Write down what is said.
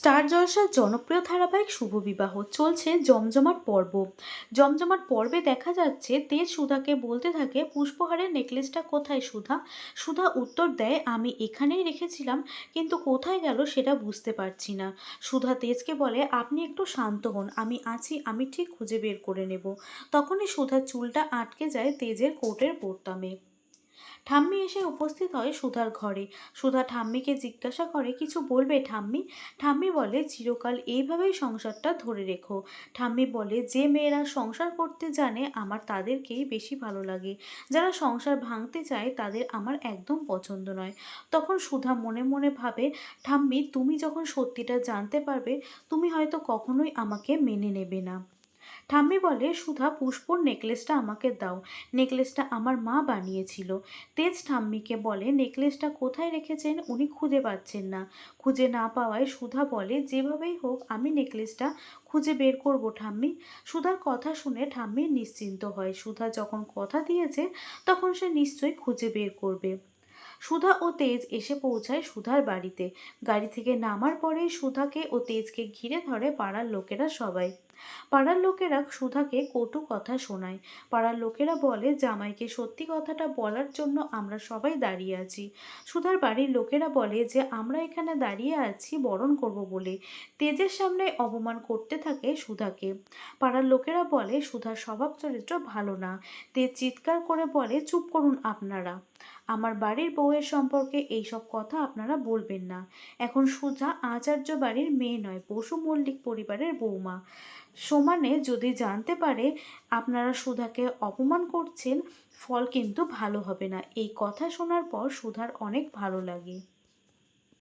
Star জলসার জনপ্রিয় ধারাবাহিক শুভ বিবাহ চলছে জমজমাট পর্ব। জমজমাট পর্বে দেখা যাচ্ছে, তেজ সুধাকে বলতে থাকে, পুষ্পহারের নেকলেসটা কোথায় সুধা? সুধা উত্তর দেয়, আমি এখানেই রেখেছিলাম, কিন্তু কোথায় গেল সেটা বুঝতে পারছি না। সুধা তেজকে বলে, আপনি একটু শান্ত হন, আমি আছি, আমি ঠিক খুঁজে বের করে নেব। তখনই সুধা চুলটা আটকে যায় তেজের কোটের বোতামে ঠাম্মি এসে উপস্থিত হয় সুধার ঘরে। সুধা ঠাম্মিকে জিজ্ঞাসা করে, কিছু বলবে ঠাম্মি? ঠাম্মি বলে, চিরকাল এইভাবেই সংসারটা ধরে রেখো। ঠাম্মি বলে, যে মেয়েরা সংসার করতে জানে, আমার তাদেরকেই বেশি ভালো লাগে। যারা সংসার ভাঙতে চায়, তাদের আমার একদম পছন্দ নয়। তখন সুধা মনে মনে ভাবে, ঠাম্মি, তুমি যখন সত্যিটা জানতে পারবে, তুমি হয়তো কখনোই আমাকে মেনে নেবে না। ঠাম্মি বলে, সুধা, পুষ্পর নেকলেসটা আমাকে দাও। নেকলেসটা আমার মা বানিয়েছিল। তেজ ঠাম্মিকে বলে, নেকলেসটা কোথায় রেখেছেন? উনি খুঁজে পাচ্ছেন না। খুঁজে না পাওয়ায় সুধা বলে, যেভাবেই হোক, আমি নেকলেসটা খুঁজে বের করব ঠাম্মি। সুধার কথা শুনে ঠাম্মি নিশ্চিন্ত হয়। সুধা যখন কথা দিয়েছে, তখন সে নিশ্চয়ই খুঁজে বের করবে। সুধা ও তেজ এসে পৌঁছায় সুধার বাড়িতে। গাড়ি থেকে নামার পরে সুধাকে ও তেজকে ঘিরে ধরে পাড়ার লোকেরা সবাই। পাড়ার লোকেরা সুধাকে কটু কথা শোনায়। পাড়ার লোকেরা বলে, জামাইকে সত্যি কথাটা বলার জন্য আমরা সবাই দাঁড়িয়ে আছি। সুধার বাড়ির লোকেরা বলে যে, আমরা এখানে দাঁড়িয়ে আছি বরণ করব বলে। তেজের সামনে অপমান করতে থাকে সুধাকে। পাড়ার লোকেরা বলে, সুধার স্বভাব চরিত্র ভালো না। তেজ চিৎকার করে বলে, চুপ করুন আপনারা। আমার বাড়ির বউয়ের সম্পর্কে এইসব কথা আপনারা বলবেন না। এখন সুধা আচার্য বাড়ির মেয়ে নয় পশু মল্লিক পরিবারের বৌমা সমানে যদি জানতে পারে আপনারা সুধাকে অপমান করছেন, ফল কিন্তু ভালো হবে না। এই কথা শোনার পর সুধার অনেক ভালো লাগে।